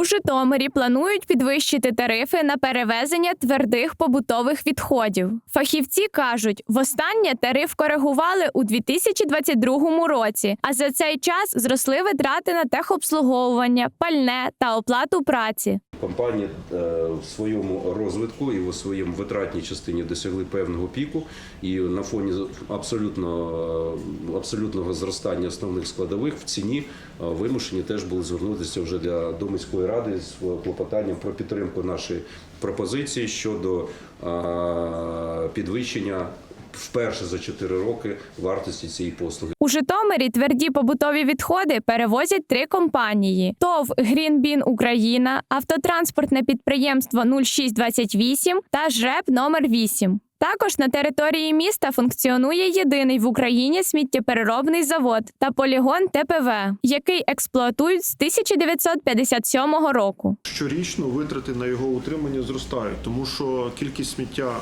У Житомирі планують підвищити тарифи на перевезення твердих побутових відходів. Фахівці кажуть, востаннє тариф коригували у 2022 році, а за цей час зросли витрати на техобслуговування, пальне та оплату праці. Компанії е, в своєму розвитку і у своєму витратній частині досягли певного піку, і на фоні абсолютно е, абсолютного зростання основних складових в ціні е, вимушені теж були звернутися вже для до міської ради з клопотанням про підтримку нашої пропозиції щодо підвищення вперше за 4 роки вартості цієї послуги. У Житомирі тверді побутові відходи перевозять три компанії: ТОВ Грінбін Україна, автотранспортне підприємство 0628 та ЖРЕП номер 8 Також на території міста функціонує єдиний в Україні сміттєпереробний завод та полігон ТПВ, який експлуатують з 1957 року. Щорічно витрати на його утримання зростають, тому що кількість сміття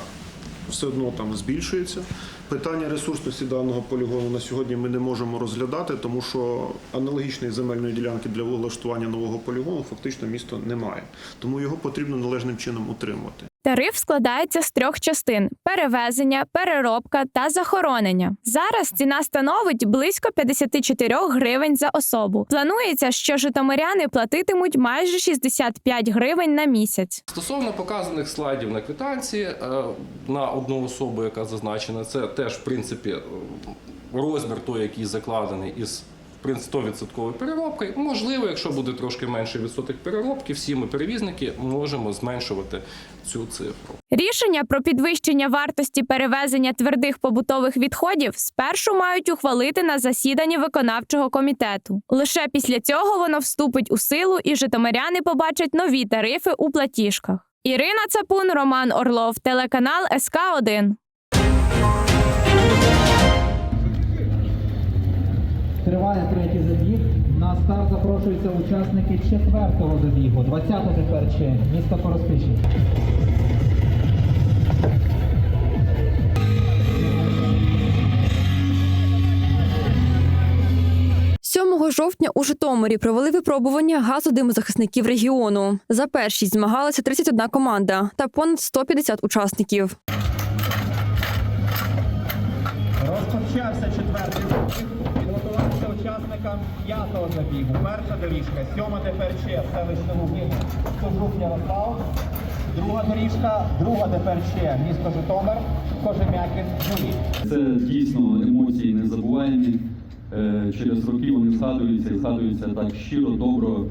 все одно там збільшується. Питання ресурсності даного полігону на сьогодні ми не можемо розглядати, тому що аналогічної земельної ділянки для влаштування нового полігону фактично місто не має. Тому його потрібно належним чином утримувати. Тариф складається з трьох частин: перевезення, переробка та захоронення. Зараз ціна становить близько 54 гривень за особу. Планується, що житомиряни платитимуть майже 65 гривень на місяць. Стосовно показаних слайдів на квитанції е, на одну особу, яка зазначена, це теж в принципі е, розмір той, який закладений із в принципі, 100% переробки. Можливо, якщо буде трошки менший відсоток переробки, всі ми перевізники можемо зменшувати цю цифру. Рішення про підвищення вартості перевезення твердих побутових відходів спершу мають ухвалити на засіданні виконавчого комітету. Лише після цього воно вступить у силу, і житомиряни побачать нові тарифи у платіжках. Ірина Цапун, Роман Орлов, телеканал СК 1 Триває третій забіг. На старт запрошуються учасники четвертого забігу. 20 тепер ще місто Коростишів. 7 жовтня у Житомирі провели випробування газодимозахисників регіону. За першість змагалася 31 команда та понад 150 учасників. Розпочався четвертий учасникам п'ятого забігу. Перша доріжка, сьома тепер ще селище Лугин. Кожух Ярослав. Друга доріжка, друга тепер ще місто Житомир, Кожем'якин, Юрій. Це дійсно емоції незабуваємі. Е, Через роки вони згадуються і згадуються так щиро, добро.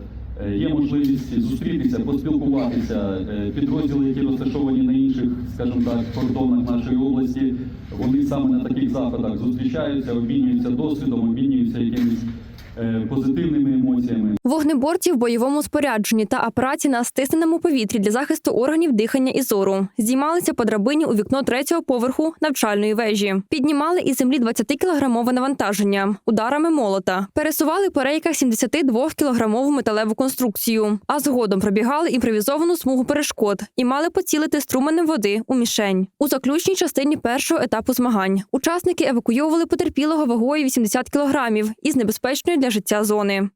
Е, Є можливість зустрітися, поспілкуватися. Е, Підрозділи, які розташовані на інших, скажімо так, кордонах нашої області, вони саме на таких заходах зустрічаються, обмінюються досвідом, обмінюються якимись позитивними емоціями. Вогнеборці в бойовому спорядженні та апараті на стисненому повітрі для захисту органів дихання і зору здіймалися по драбині у вікно третього поверху навчальної вежі, піднімали із землі 20-кілограмове навантаження ударами молота, пересували по рейках 72-кілограмову металеву конструкцію, а згодом пробігали імпровізовану смугу перешкод і мали поцілити струменем води у мішень. У заключній частині першого етапу змагань учасники евакуйовували потерпілого вагою 80 кілограмів із небезпечної для життя зони.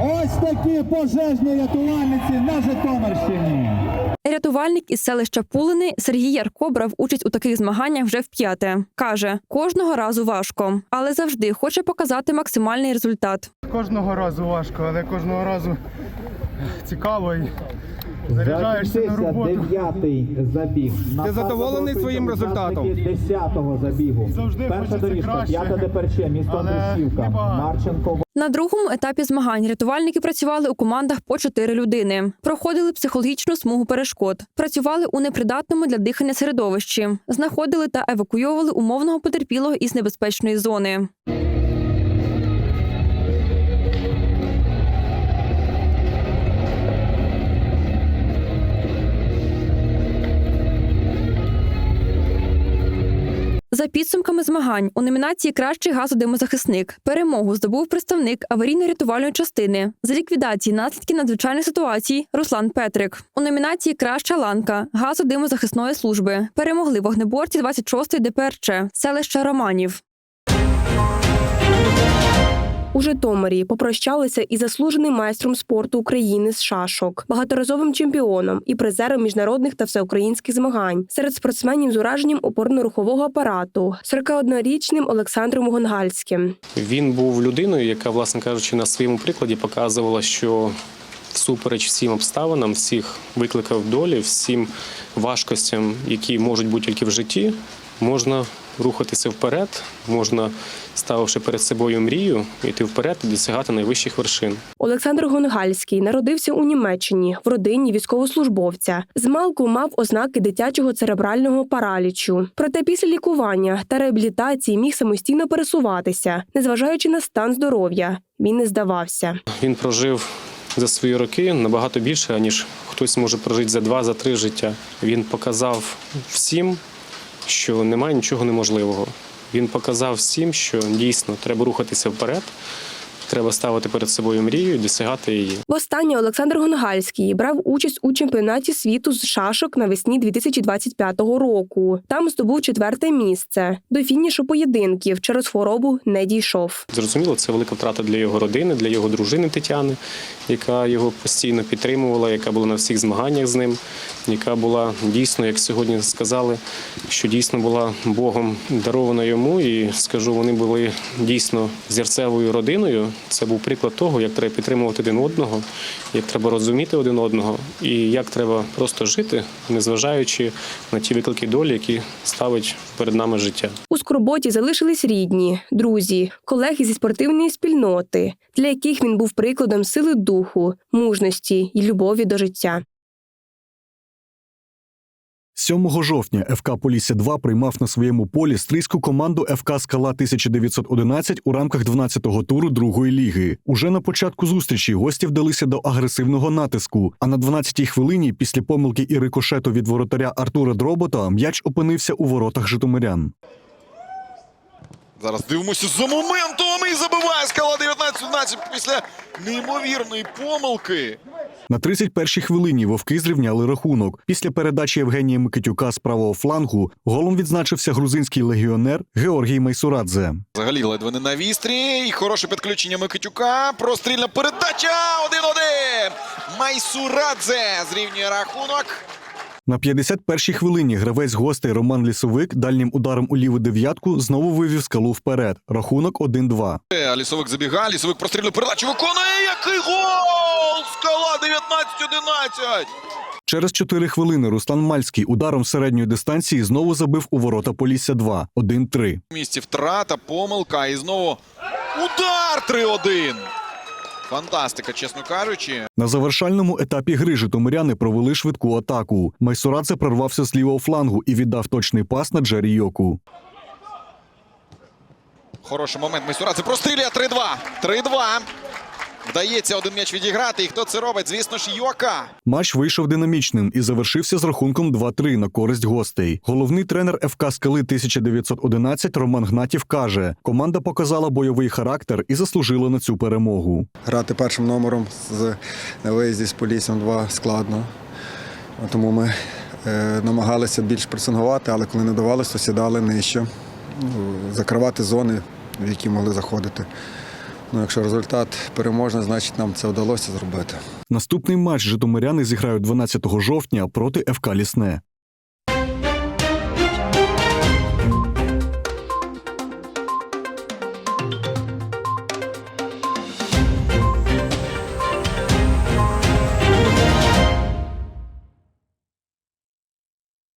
Ось такі пожежні рятувальниці на Житомирщині. Рятувальник із селища Пулини Сергій Ярко брав участь у таких змаганнях вже вп'яте. Каже, кожного разу важко, але завжди хоче показати максимальний результат. Кожного разу важко, але кожного разу цікаво заряджаєшся на роботу. дев'ятий забіг. Ти задоволений своїм результатом? Десятого забігу. Завжди Перша хочеться доріжка, краще, п'ята тепер ще, місто але Андрусівка, небагато. Марченко, На другому етапі змагань рятувальники працювали у командах по чотири людини, проходили психологічну смугу перешкод, працювали у непридатному для дихання середовищі, знаходили та евакуйовували умовного потерпілого із небезпечної зони. За підсумками змагань у номінації Кращий газодимозахисник перемогу здобув представник аварійно-рятувальної частини за ліквідації наслідків надзвичайних ситуацій Руслан Петрик. У номінації Краща ланка газодимозахисної служби перемогли вогнеборці 26-ї ДПРЧ селища Романів. У Житомирі попрощалися із заслуженим майстром спорту України з шашок, багаторазовим чемпіоном і призером міжнародних та всеукраїнських змагань серед спортсменів з ураженням опорно-рухового апарату, 41-річним Олександром Гонгальським. Він був людиною, яка, власне кажучи, на своєму прикладі показувала, що всупереч всім обставинам, всіх викликів долі, всім важкостям, які можуть бути тільки в житті, можна рухатися вперед, можна, ставивши перед собою мрію, йти вперед і досягати найвищих вершин. Олександр Гонгальський народився у Німеччині в родині військовослужбовця. Змалку мав ознаки дитячого церебрального паралічу. Проте після лікування та реабілітації міг самостійно пересуватися, незважаючи на стан здоров'я. Він не здавався. Він прожив за свої роки набагато більше, ніж хтось може прожити за два, за три життя. Він показав всім, що немає нічого неможливого. Він показав всім, що дійсно треба рухатися вперед, треба ставити перед собою мрію і досягати її. Востаннє Олександр Гонгальський брав участь у чемпіонаті світу з шашок навесні 2025 року. Там здобув четверте місце. До фінішу поєдинків через хворобу не дійшов. Зрозуміло, це велика втрата для його родини, для його дружини Тетяни, яка його постійно підтримувала, яка була на всіх змаганнях з ним, яка була дійсно, як сьогодні сказали, що дійсно була Богом дарована йому. І скажу, вони були дійсно зірцевою родиною. Це був приклад того, як треба підтримувати один одного, як треба розуміти один одного, і як треба просто жити, незважаючи на ті виклики долі, які ставить перед нами життя. У скорботі залишились рідні, друзі, колеги зі спортивної спільноти, для яких він був прикладом сили духу, мужності і любові до життя. 7 жовтня ФК Полісся 2 приймав на своєму полі стрийську команду ФК Скала 1911 у рамках 12-го туру другої ліги. Уже на початку зустрічі гості вдалися до агресивного натиску. А на 12-й хвилині, після помилки і рикошету від воротаря Артура Дробота, м'яч опинився у воротах житомирян. Зараз дивимося за моментом і забиває скала 19-17 після неймовірної помилки. На 31-й хвилині вовки зрівняли рахунок. Після передачі Євгенія Микитюка з правого флангу голом відзначився грузинський легіонер Георгій Майсурадзе. Взагалі ледве не на вістрі. І хороше підключення Микитюка. Прострільна передача. 1-1. Майсурадзе зрівнює рахунок. На 51-й хвилині гравець гостей Роман Лісовик дальнім ударом у ліву дев'ятку знову вивів скалу вперед. Рахунок 1-2. Е, Лісовик забігає, лісовик прострільну передачу виконує. Який гол! Скала 19-11. Через 4 хвилини Руслан Мальський ударом середньої дистанції знову забив у ворота Полісся 2 1-3. В місці втрата, помилка і знову удар 3-1. Фантастика, чесно кажучи. На завершальному етапі гри житомиряни провели швидку атаку. Майсурадзе прорвався з лівого флангу і віддав точний пас на Джері Йоку. Хороший момент. Майсурадзе прострілює 3-2. 3-2. Вдається один м'яч відіграти. І хто це робить? Звісно ж, Йока. Матч вийшов динамічним і завершився з рахунком 2-3 на користь гостей. Головний тренер ФК Скали 1911 Роман Гнатів каже: команда показала бойовий характер і заслужила на цю перемогу. Грати першим номером з на виїзді з Поліссям 2 складно. Тому ми е, намагалися більш пресингувати, але коли не давалося, то сідали нижче, ну, закривати зони, в які могли заходити. Ну, якщо результат переможний, значить нам це вдалося зробити. Наступний матч житомиряни зіграють 12 жовтня проти ФК Лісне.